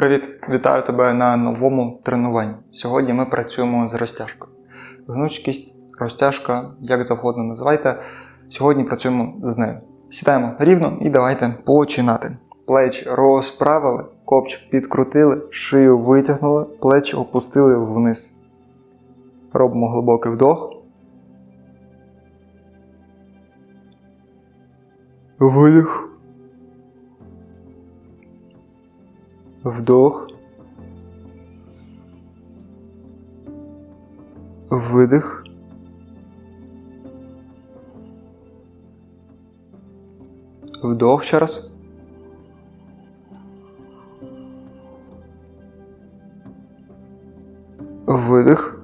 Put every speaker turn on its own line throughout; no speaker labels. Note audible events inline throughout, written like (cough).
Привіт! Вітаю тебе на новому тренуванні. Сьогодні ми працюємо з розтяжкою. Гнучкість, розтяжка, як завгодно називайте. Сьогодні працюємо з нею. Сідаємо рівно і давайте починати. Плечі розправили, копчик підкрутили, шию витягнули, плечі опустили вниз. Робимо глибокий вдох. Видих. Вдох. Видих. Вдох ще раз. Видих.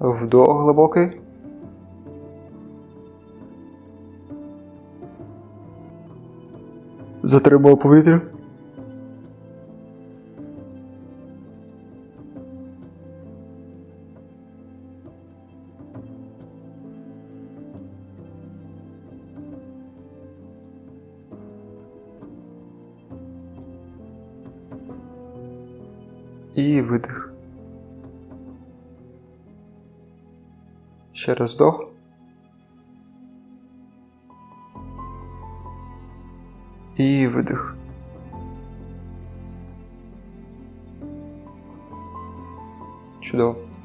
Вдох глибокий. Затримав повітря. І видих. Ще раз вдох.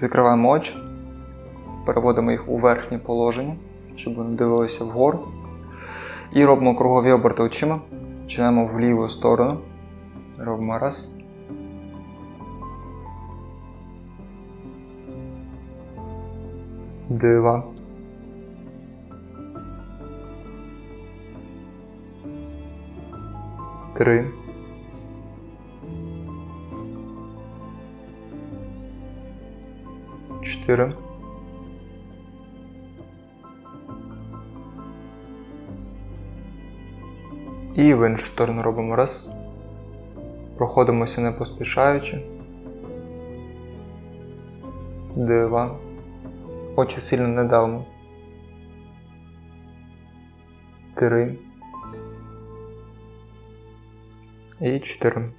Закриваємо очі, переводимо їх у верхнє положення, щоб вони дивилися вгору. І робимо кругові оберти очима. Починаємо в ліву сторону. Робимо раз. Два. Три. Чотири. І в іншу сторону робимо раз. Проходимося не поспішаючи. Два. Очі сильно не давимо. Три. І 4.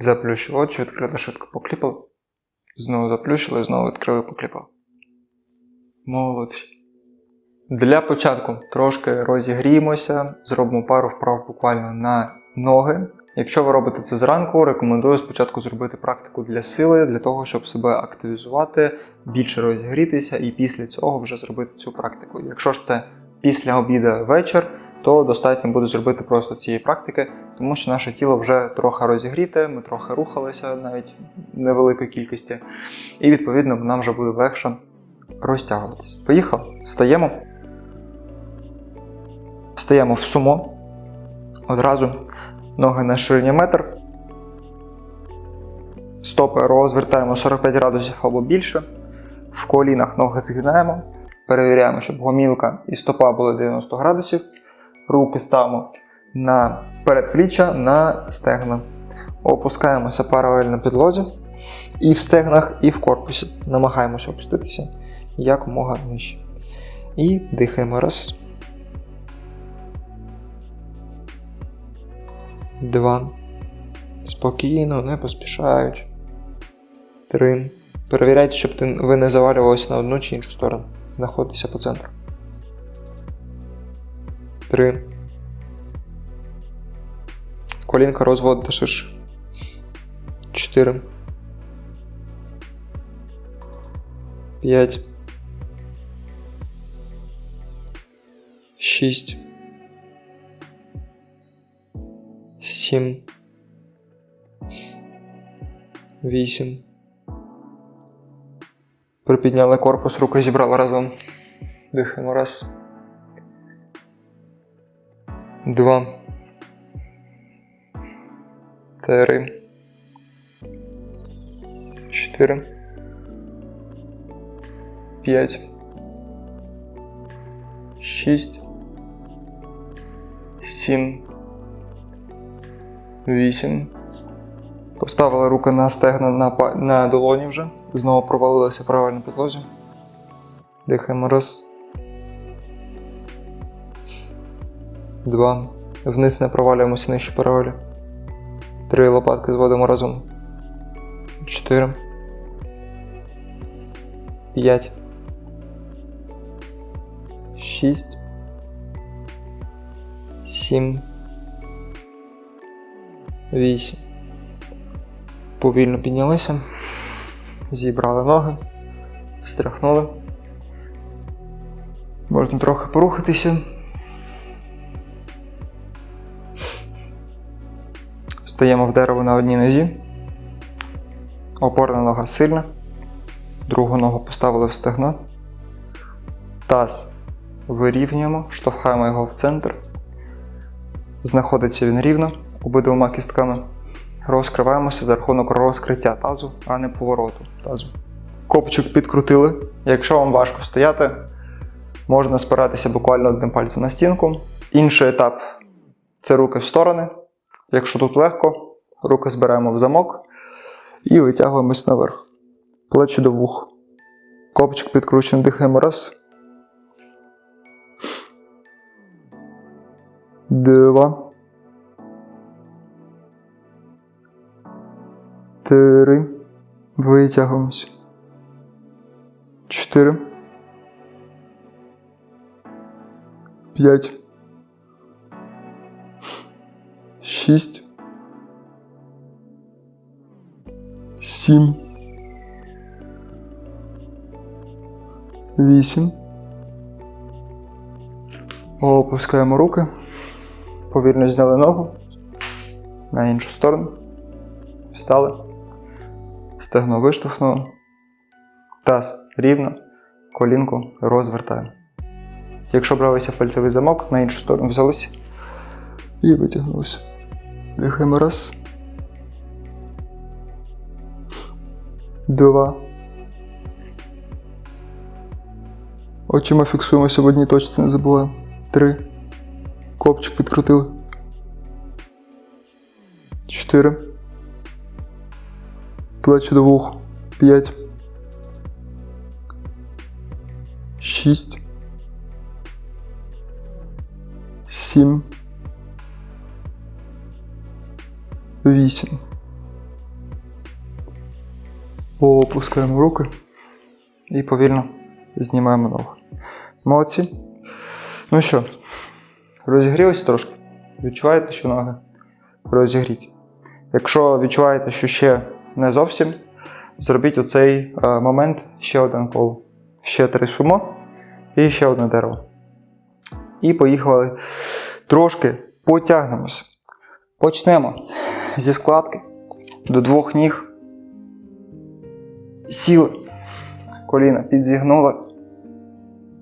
Заплющили очі, відкрили швидко покліпали. Знову заплющили, знову відкрили покліпали. Молодці. Для початку трошки розігріємося, зробимо пару вправ буквально на ноги. Якщо ви робите це зранку, рекомендую спочатку зробити практику для сили, для того, щоб себе активізувати, більше розігрітися і після цього вже зробити цю практику. Якщо ж це після обіду вечір, то достатньо буде зробити просто цієї практики, тому що наше тіло вже трохи розігріте, ми трохи рухалися навіть невеликої кількості, і відповідно нам вже буде легше розтягуватися. Поїхали, встаємо. Встаємо в сумо. Одразу ноги на ширині метр. Стопи розвертаємо 45 градусів або більше. В колінах ноги згинаємо. Перевіряємо, щоб гомілка і стопа були 90 градусів. Руки ставимо на передпліччя, на стегна. Опускаємося паралельно підлозі. І в стегнах, і в корпусі. Намагаємося опуститися якомога нижче. І дихаємо. Раз. Два. Спокійно, не поспішаючи. Три. Перевіряйте, щоб ви не завалювалися на одну чи іншу сторону. Знаходитеся по центру. Три. Колінка розводите ширше. Чотири. П'ять. Шість. Сім. Вісім. Припідняли корпус, руки зібрали разом. Дихаємо раз. Два. Три. Чотири. П'ять. Шість. Сім. Вісім. Поставили руки на стегна на, на долоні вже. Знову провалилися правильно підлозі. Дихаємо раз. Два. Вниз не провалюємося нижче паралелі. Три лопатки зводимо разом. Чотири. П'ять. Шість. Сім. Вісім. Повільно піднялися. Зібрали ноги. Встряхнули. Можна трохи порухатися. Встаємо в дерево на одній нозі. Опорна нога сильна. Другу ногу поставили в стегно. Таз вирівнюємо, штовхаємо його в центр. Знаходиться він рівно обидвома кістками. Розкриваємося за рахунок розкриття тазу, а не повороту тазу. Копчик підкрутили. Якщо вам важко стояти, можна спиратися буквально одним пальцем на стінку. Інший етап це руки в сторони. Якщо тут легко, руки збираємо в замок і витягуємось наверх. Плечі до вух. Копчик підкручений, дихаємо раз. Два. Три. Витягуємося. Чотири. П'ять. Шість. Сім. Вісім. Опускаємо руки. Повільно зняли ногу. На іншу сторону. Встали. Стегно виштовхнули. Таз рівно. Колінку розвертаємо. Якщо бралися пальцевий замок, на іншу сторону взялися і витягнулися. Дихаємо раз. Два. Очима фіксуємося в одній точці, не забуваємо. Три. Копчик підкрутили. Чотири. Плечі до вух. П'ять. Шість. Сім. Вісім. Опускаємо руки і повільно знімаємо ногу. Молодці. Ну що, розігрілися трошки? Відчуваєте, що ноги розігріті? Якщо відчуваєте, що ще не зовсім, зробіть у цей е, момент ще один коло. Ще три сумо і ще одне дерево. І поїхали трошки потягнемося. Почнемо зі складки до двох ніг. Сіли. Коліна підзігнули.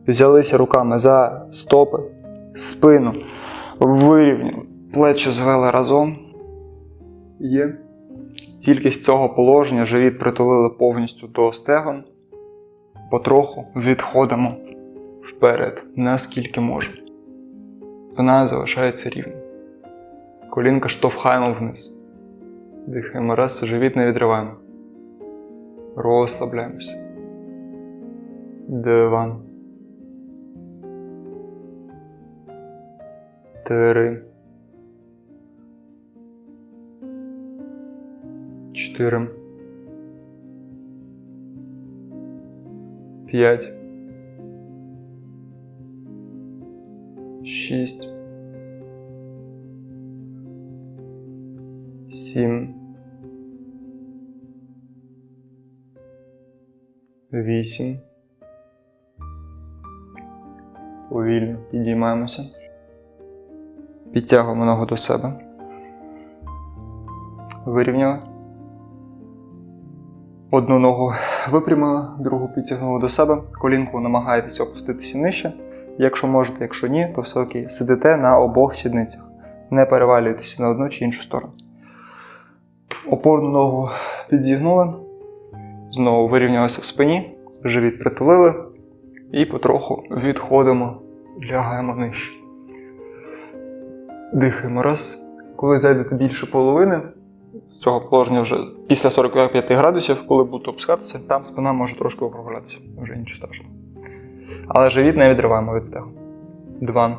Взялися руками за стопи, спину, вирівняли, плечі звели разом. Є. Тільки з цього положення живіт притулили повністю до стегон. Потроху відходимо вперед, наскільки можемо. Спина залишається рівною. Колінка штовхаємо вниз. Дихаємо раз, живіт не відриваємо. Розслабляємося. Два. Три. Чотири. П'ять. Шість. Сім. Вісім. Повільно підіймаємося. Підтягуємо ногу до себе. Вирівняли. Одну ногу випрямили, другу підтягнули до себе. Колінку намагаєтеся опуститися нижче. Якщо можете, якщо ні, то все окей. Сидите на обох сідницях. Не перевалюйтеся на одну чи іншу сторону. Опорну ногу підзігнули. Знову вирівнялися в спині, живіт притулили і потроху відходимо, лягаємо нижче. Дихаємо раз. Коли зайдете більше половини, з цього положення вже після 45 градусів, коли будете опускатися, там спина може трошки округлятися, вже нічого страшного. Але живіт не відриваємо від стегу. Два.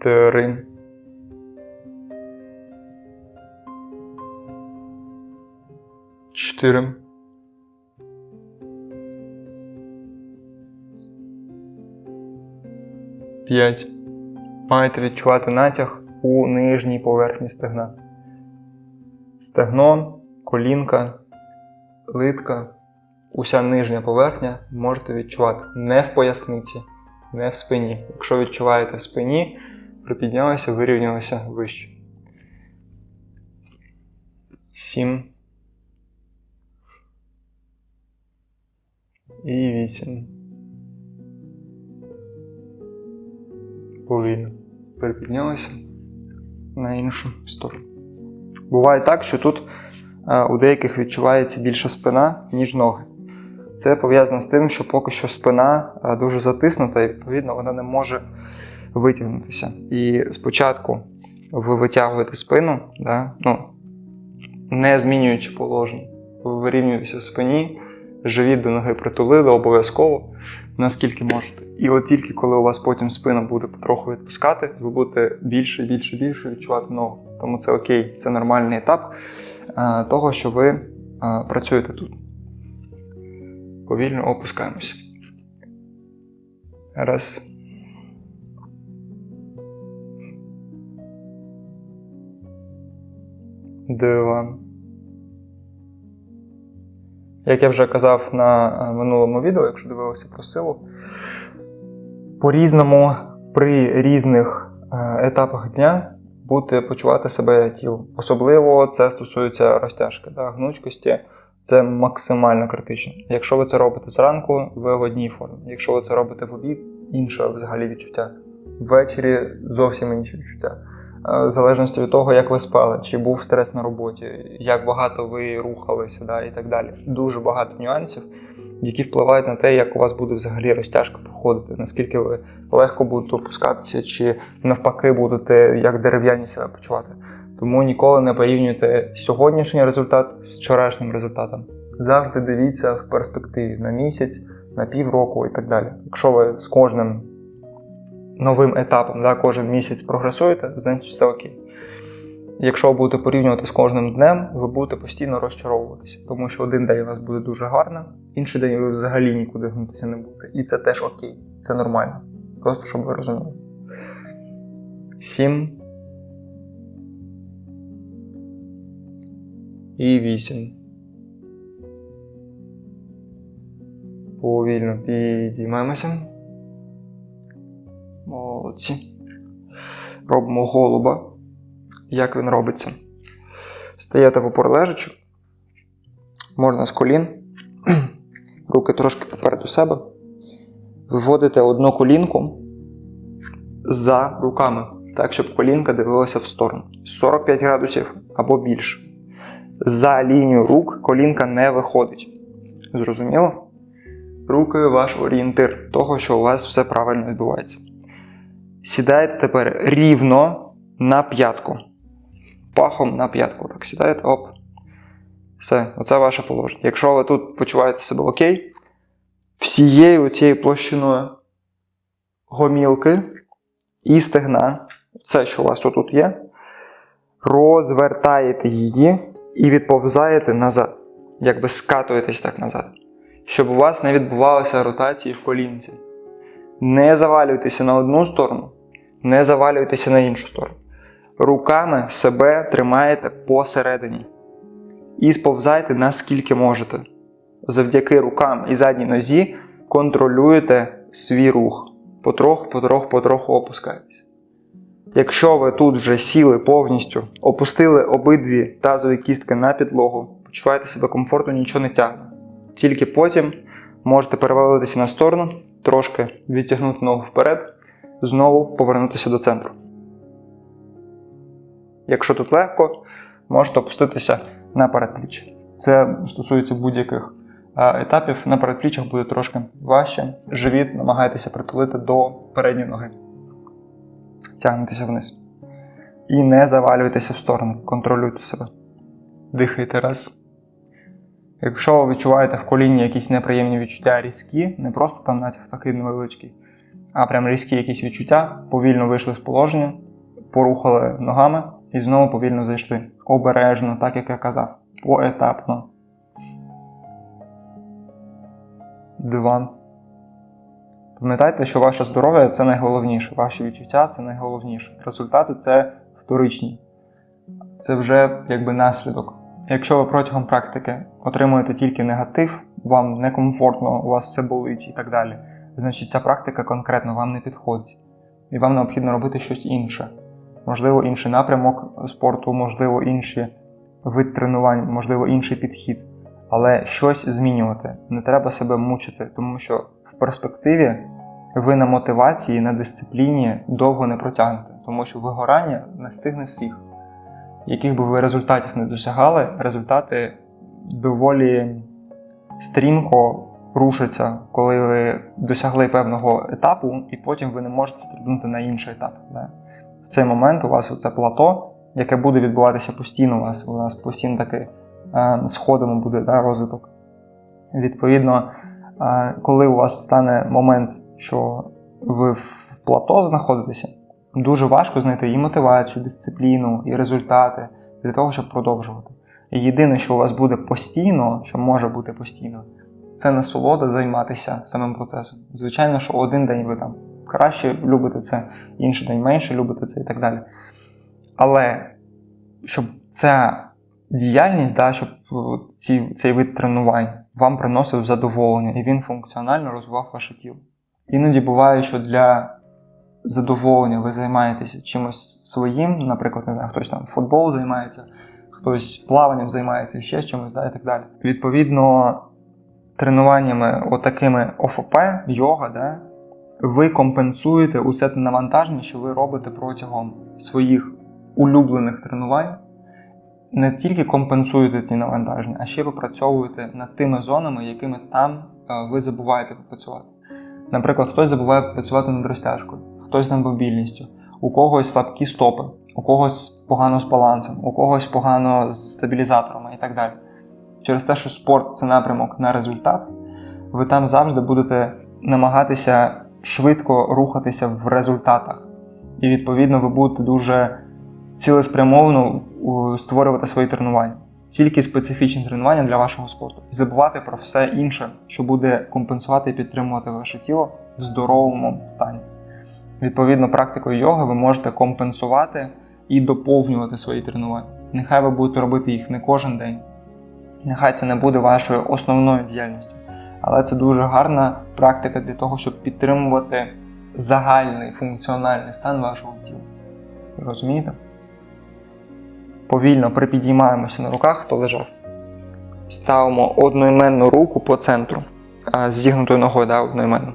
Три. Чотири. П'ять. Маєте відчувати натяг у нижній поверхні стегна. Стегно, колінка, литка, уся нижня поверхня можете відчувати не в поясниці, не в спині. Якщо відчуваєте в спині, припіднялися, вирівнялися вище. Сім. І вісім. Повільно. Припіднялися на іншу сторону. Буває так, що тут е, у деяких відчувається більше спина, ніж ноги. Це пов'язано з тим, що поки що спина е, дуже затиснута, і відповідно вона не може витягнутися. І спочатку ви витягуєте спину, да, ну, не змінюючи положення, ви вирівнюєтеся в спині, живіт до ноги притулили обов'язково, наскільки можете. І от тільки коли у вас потім спина буде потроху відпускати, ви будете більше, більше, більше відчувати ногу. Тому це окей, це нормальний етап е, того, що ви е, працюєте тут. Повільно опускаємося. Раз. Два. Як я вже казав на е, минулому відео, якщо дивилися про силу, по-різному при різних е, етапах дня будете почувати себе тілом. Особливо це стосується розтяжки, да, гнучкості. Це максимально критично. Якщо ви це робите зранку, ви в одній формі. Якщо ви це робите в обід, інше взагалі відчуття. Ввечері зовсім інші відчуття. Е, В залежності від того, як ви спали, чи був стрес на роботі, як багато ви рухалися, да, і так далі. Дуже багато нюансів, які впливають на те, як у вас буде взагалі розтяжка проходити, наскільки ви легко будете опускатися, чи навпаки будете як дерев'яні себе почувати. Тому ніколи не порівнюйте сьогоднішній результат з вчорашнім результатом. Завжди дивіться в перспективі на місяць, на півроку і так далі. Якщо ви з кожним новим етапом да, кожен місяць прогресуєте, значить все окей. Якщо будете порівнювати з кожним днем, ви будете постійно розчаровуватися, тому що один день у вас буде дуже гарно, інший день ви взагалі нікуди гнутися не будете. І це теж окей, це нормально. Просто щоб ви розуміли. Сім. І вісім. Повільно підіймаємося. Молодці. Робимо голуба. Як він робиться? Стаєте в опор лежачи. Можна з колін. (clears throat) Руки трошки попереду себе. Виводите одну колінку за руками, так, щоб колінка дивилася в сторону. 45 градусів або більше. За лінію рук колінка не виходить. Зрозуміло? Руки ваш орієнтир того, що у вас все правильно відбувається. Сідаєте тепер рівно на п'ятку. Пахом на п'ятку. Так, сідаєте, оп. Все, оце ваше положення. Якщо ви тут почуваєте себе окей, всією цією площиною гомілки і стегна, все, що у вас отут є, розвертаєте її і відповзаєте назад. Якби скатуєтесь так назад. Щоб у вас не відбувалося ротації в колінці. Не завалюйтеся на одну сторону, не завалюйтеся на іншу сторону. Руками себе тримаєте посередині. І сповзайте наскільки можете. Завдяки рукам і задній нозі контролюєте свій рух. Потроху, потроху, потроху опускаєтесь. Якщо ви тут вже сіли повністю, опустили обидві тазові кістки на підлогу, почуваєте себе комфортно, нічого не тягне. Тільки потім можете перевалитися на сторону, трошки відтягнути ногу вперед, знову повернутися до центру. Якщо тут легко, можете опуститися на передпліччя. Це стосується будь-яких етапів. На передпліччях буде трошки важче. Живіт намагайтеся притулити до передньої ноги. Тягнетеся вниз. І не завалюйтеся в сторону, контролюйте себе. Дихайте раз. Якщо ви відчуваєте в коліні якісь неприємні відчуття різкі, не просто там натяг такий невеличкий, а прям різкі якісь відчуття, повільно вийшли з положення, порухали ногами і знову повільно зайшли. Обережно, так як я казав, поетапно. Два. Пам'ятайте, що ваше здоров'я це найголовніше, ваші відчуття це найголовніше. Результати це вторичні. Це вже якби наслідок. Якщо ви протягом практики отримуєте тільки негатив, вам некомфортно, у вас все болить і так далі, значить ця практика конкретно вам не підходить. І вам необхідно робити щось інше. Можливо, інший напрямок спорту, можливо, інші вид тренувань, можливо, інший підхід. Але щось змінювати. Не треба себе мучити, тому що в перспективі ви на мотивації, на дисципліні довго не протягнете, тому що вигорання настигне всіх. Яких би ви результатів не досягали, результати доволі стрімко рушаться, коли ви досягли певного етапу, і потім ви не можете стрибнути на інший етап. Да? В цей момент у вас оце плато, яке буде відбуватися постійно, у вас у нас постійно таки е, сходами буде да, розвиток. Відповідно, е, коли у вас стане момент, що ви в плато знаходитеся, дуже важко знайти і мотивацію, дисципліну, і результати для того, щоб продовжувати. І єдине, що у вас буде постійно, що може бути постійно, це насолода займатися самим процесом. Звичайно, що один день ви там краще любите це, інший день менше любите це і так далі. Але щоб ця діяльність, да, щоб ці, цей вид тренувань вам приносив задоволення і він функціонально розвивав ваше тіло. Іноді буває, що для задоволення ви займаєтеся чимось своїм, наприклад, не знаю, хтось там футбол займається, хтось плаванням займається, ще чимось, да, і так далі. Відповідно, тренуваннями отакими ОФП, йога, да, ви компенсуєте усе те навантаження, що ви робите протягом своїх улюблених тренувань. Не тільки компенсуєте ці навантаження, а ще попрацьовуєте над тими зонами, якими там е, ви забуваєте попрацювати. Наприклад, хтось забуває працювати над розтяжкою, хтось над мобільністю, у когось слабкі стопи, у когось погано з балансом, у когось погано з стабілізаторами і так далі. Через те, що спорт це напрямок на результат, ви там завжди будете намагатися швидко рухатися в результатах. І відповідно ви будете дуже цілеспрямовано створювати свої тренування. Тільки специфічні тренування для вашого спорту. І забувати про все інше, що буде компенсувати і підтримувати ваше тіло в здоровому стані. Відповідно, практикою йоги ви можете компенсувати і доповнювати свої тренування. Нехай ви будете робити їх не кожен день. Нехай це не буде вашою основною діяльністю. Але це дуже гарна практика для того, щоб підтримувати загальний функціональний стан вашого тіла. Розумієте? Повільно припідіймаємося на руках, хто лежав. Ставимо одноіменну руку по центру, зігнутою ногою, да, одноіменну.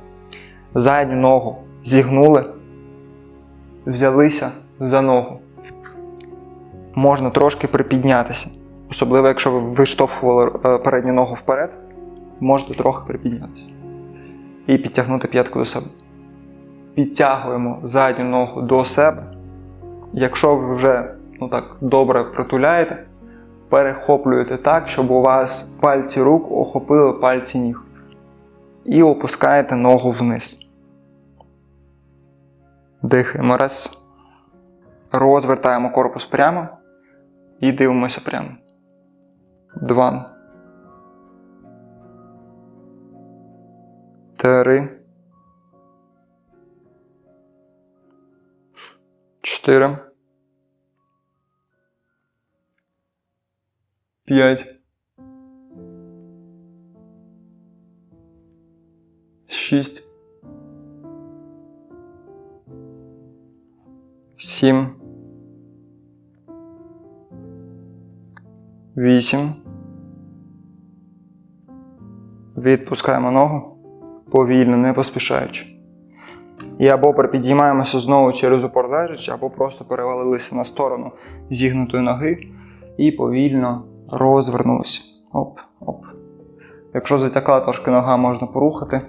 Задню ногу зігнули, взялися за ногу. Можна трошки припіднятися. Особливо, якщо ви виштовхували е, передню ногу вперед, можете трохи припіднятися. І підтягнути п'ятку до себе. Підтягуємо задню ногу до себе. Якщо ви вже ну так, добре притуляєте, перехоплюєте так, щоб у вас пальці рук охопили пальці ніг. І опускаєте ногу вниз. Дихаємо раз. Розвертаємо корпус прямо і дивимося прямо. Два. Три. Чотири. П'ять. Шість. Сім. Вісім. Відпускаємо ногу повільно, не поспішаючи. І або припідіймаємося знову через упор лежачи, або просто перевалилися на сторону зігнутої ноги і повільно розвернулися. Оп, оп. Якщо затякла трошки нога, можна порухати,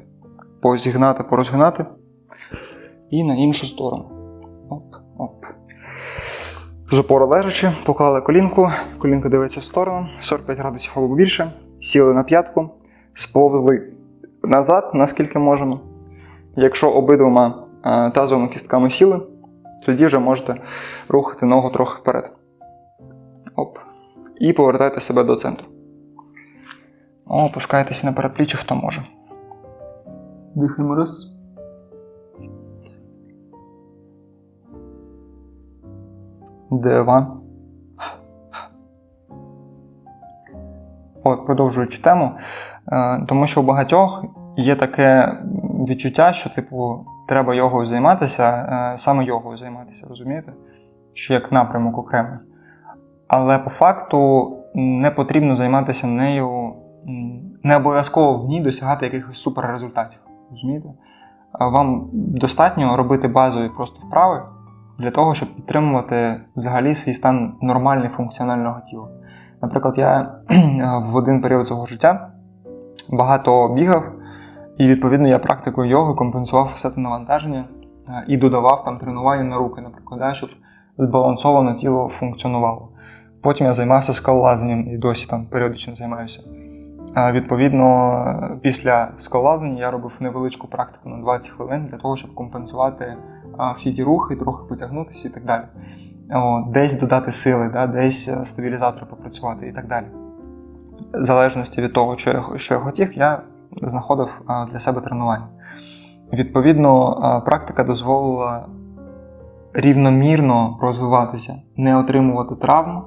позігнати, порозгинати. І на іншу сторону. З лежачи, поклали колінку, колінка дивиться в сторону, 45 градусів або більше, Сіли на п'ятку, сповзли назад, наскільки можемо. Якщо обидвома е, тазовими кістками сіли, тоді вже можете рухати ногу трохи вперед. Оп. І повертайте себе до центру. Опускайтеся на передпліччя, хто може. Дихаємо раз. Два. От, продовжуючи тему, е, тому що у багатьох є таке відчуття, що, типу, треба йогою займатися, е, саме йогою займатися, розумієте? Що як напрямок окремий. Але по факту не потрібно займатися нею, не обов'язково в ній досягати якихось суперрезультатів. Розумієте? Вам достатньо робити базові просто вправи для того, щоб підтримувати взагалі свій стан нормальний функціонального тіла. Наприклад, я (clears throat) в один період свого життя багато бігав, і відповідно я практикою йоги компенсував все це навантаження е, і додавав там тренування на руки, наприклад, да, щоб збалансовано тіло функціонувало. Потім я займався скалолазанням і досі там періодично займаюся. Відповідно, після скалолазання я робив невеличку практику на 20 хвилин для того, щоб компенсувати всі ті рухи, трохи потягнутися і так далі. Десь додати сили, да, десь е, стабілізатор попрацювати і так далі. В залежності від того, що я, що я хотів, я знаходив для себе тренування. Відповідно, практика дозволила рівномірно розвиватися, не отримувати травм,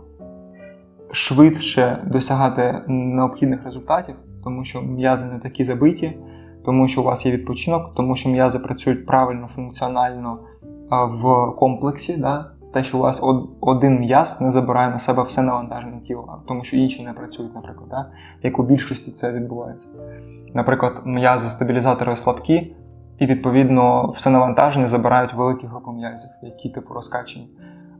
швидше досягати необхідних результатів, тому що м'язи не такі забиті, тому що у вас є відпочинок, тому що м'язи працюють правильно, функціонально в комплексі. Да? Те, що у вас один м'яз не забирає на себе все навантаження тіла, тому що інші не працюють, наприклад, да? як у більшості це відбувається. Наприклад, м'язи стабілізатори слабкі, і відповідно все навантаження забирають великі групи м'язів, які типу розкачені.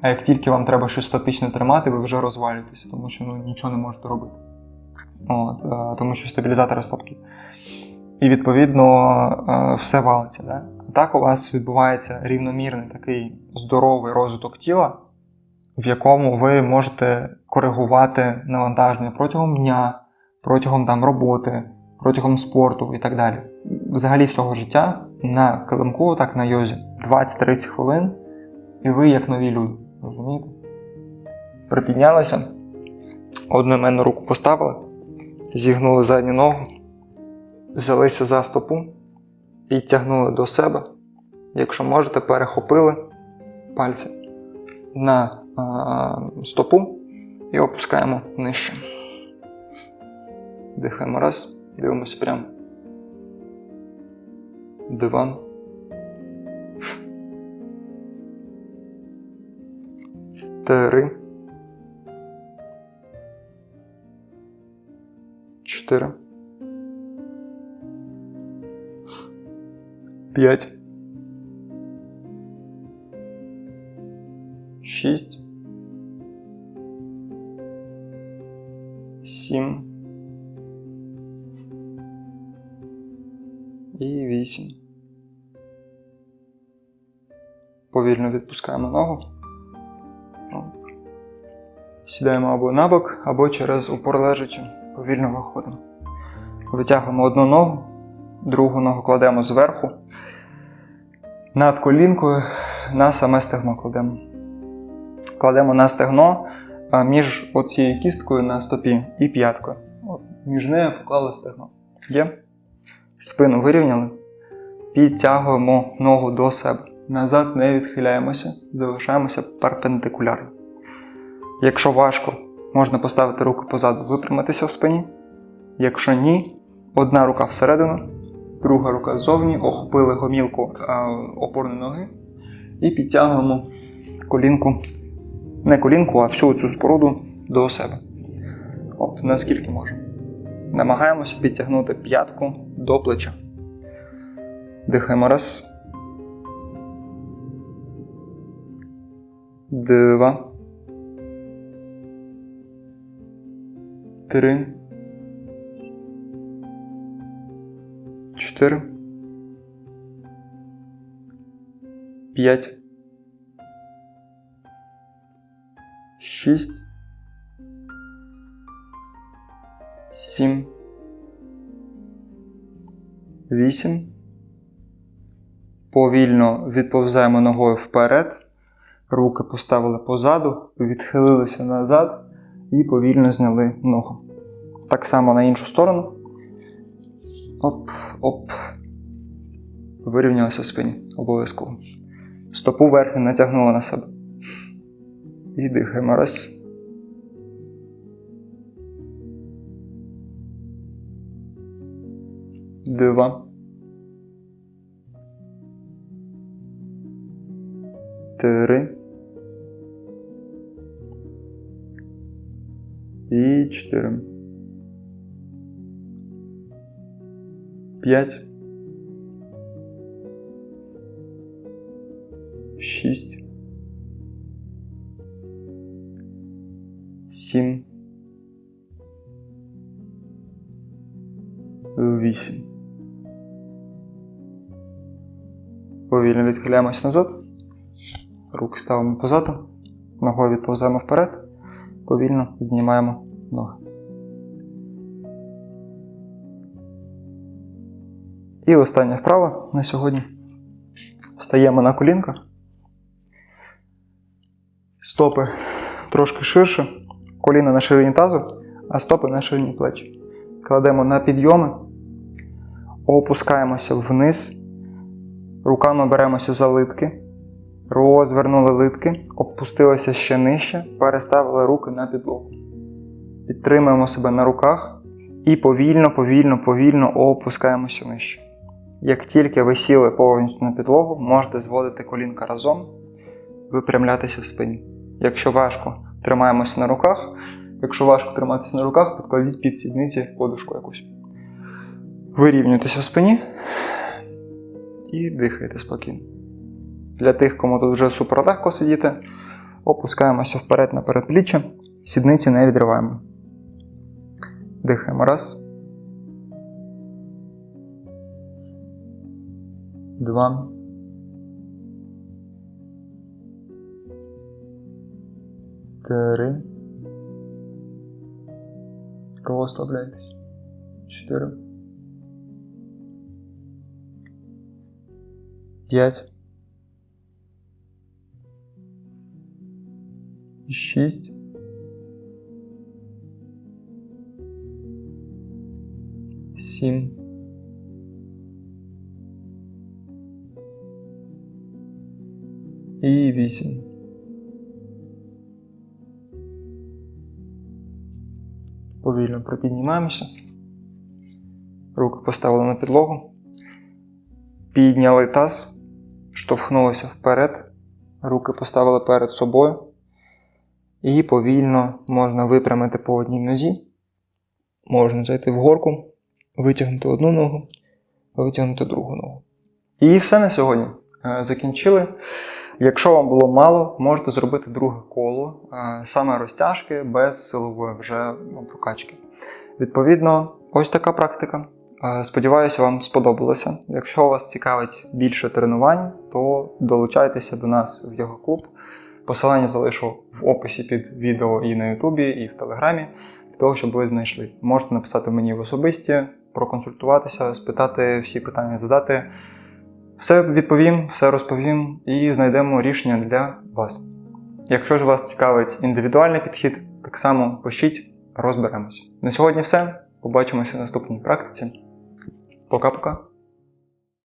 А як тільки вам треба щось статично тримати, ви вже розвалюєтеся, тому що ну, нічого не можете робити. От, е, тому що стабілізатори слабкі. І відповідно е, все валиться. Да? А так у вас відбувається рівномірний такий здоровий розвиток тіла, в якому ви можете коригувати навантаження протягом дня, протягом там, роботи, протягом спорту і так далі. Взагалі всього життя на килимку, так на йозі, 20-30 хвилин, і ви як нові люди. Розумієте? Припіднялися, одноіменну руку поставили, зігнули задню ногу, взялися за стопу, підтягнули до себе. Якщо можете, перехопили пальці на стопу і опускаємо нижче. Дихаємо раз, дивимося прямо. Два. Три. Чотири. П'ять. Шість. Сім. І вісім. Повільно відпускаємо ногу. Сідаємо або на бок, або через упор лежачи. Повільно виходимо. Витягуємо одну ногу, другу ногу кладемо зверху. Над колінкою на саме стегно кладемо. Кладемо на стегно між оцією кісткою на стопі і п'яткою. От, Між нею поклали стегно. Є? Спину вирівняли. Підтягуємо ногу до себе. Назад не відхиляємося, залишаємося перпендикулярно. Якщо важко, можна поставити руку позаду, випрямитися в спині. Якщо ні, одна рука всередину, друга рука ззовні, охопили гомілку опорної ноги і підтягуємо колінку, не колінку, а всю цю споруду до себе. От, наскільки можемо. Намагаємося підтягнути п'ятку до плеча. Дихаємо раз. Два. Три. Чотири. П'ять. Шість. сім, вісім. Повільно відповзаємо ногою вперед. Руки поставили позаду, відхилилися назад і повільно зняли ногу. Так само на іншу сторону. Оп, оп. Вирівнялися в спині. Обов'язково. Стопу верхню натягнули на себе. І дихаємо. Раз. Два. Три. І чотири. П'ять. Шість. Сім. Вісім. Повільно відхиляємось назад. Руки ставимо позаду. Ногою відповзаємо вперед. Повільно знімаємо ноги. І остання вправа на сьогодні. Встаємо на колінка. Стопи трошки ширше, коліна на ширині тазу, а стопи на ширині плеч. Кладемо на підйоми, опускаємося вниз, руками беремося за литки, розвернули литки, опустилися ще нижче, переставили руки на підлогу. Підтримуємо себе на руках і повільно, повільно, повільно опускаємося нижче. Як тільки ви сіли повністю на підлогу, можете зводити колінка разом, випрямлятися в спині. Якщо важко, тримаємося на руках. Якщо важко триматися на руках, підкладіть під сідниці подушку якусь. Вирівнюйтеся в спині і дихайте спокійно. Для тих, кому тут вже супер легко сидіти, опускаємося вперед на передпліччя, сідниці не відриваємо. Дихаємо раз. Два. Три. Розслабляйтесь. Чотири. П'ять. Шість. Сім. І вісім. Повільно припіднімаємося. Руки поставили на підлогу. Підняли таз, штовхнулися вперед. Руки поставили перед собою. І повільно можна випрямити по одній нозі. Можна зайти в горку, витягнути одну ногу, витягнути другу ногу. І все на сьогодні. Е, Закінчили. Якщо вам було мало, можете зробити друге коло, е, саме розтяжки без силової вже ну, прокачки. Відповідно, ось така практика. Е, Сподіваюся, вам сподобалося. Якщо вас цікавить більше тренувань, то долучайтеся до нас в його клуб. Посилання залишу в описі під відео і на Ютубі, і в Телеграмі, для того, щоб ви знайшли. Можете написати мені в особисті, проконсультуватися, спитати всі питання, задати. Все відповім, все розповім і знайдемо рішення для вас. Якщо ж вас цікавить індивідуальний підхід, так само пишіть, розберемось. На сьогодні все. Побачимося в наступній практиці. Пока-пока.